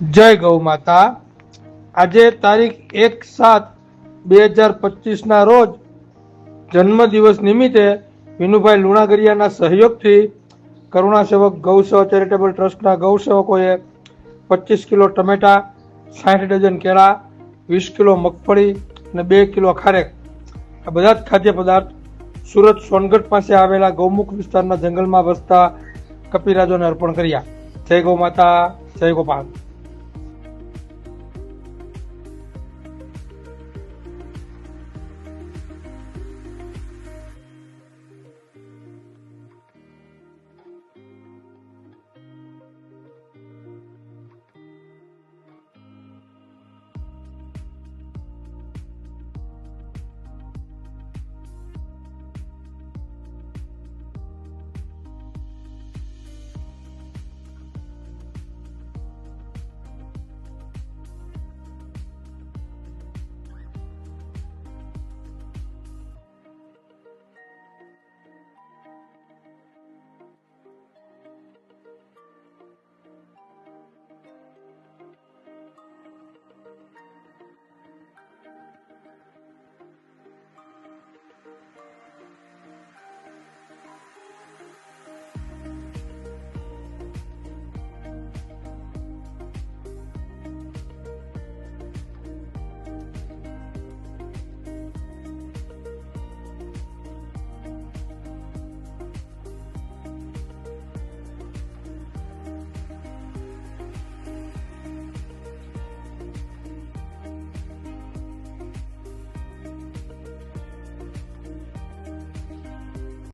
જય ગૌ માતા. આજે તારીખ એક સાત બે હજાર પચીસના રોજ જન્મદિવસ નિમિત્તે વિનુભાઈ લુણાગરિયાના સહયોગથી કરુણા સેવક ગૌસેવા ચેરિટેબલ ટ્રસ્ટના ગૌસેવકોએ પચીસ કિલો ટમેટા, સાઠ ડઝન કેળા, વીસ કિલો મગફળી અને બે કિલો ખારેક. આ બધા જ ખાદ્ય પદાર્થ સુરત સોનગઢ પાસે આવેલા ગૌમુખ વિસ્તારના જંગલમાં વસતા કપિરાજોને અર્પણ કર્યા. જય ગૌ માતા, જય ગોપાલ.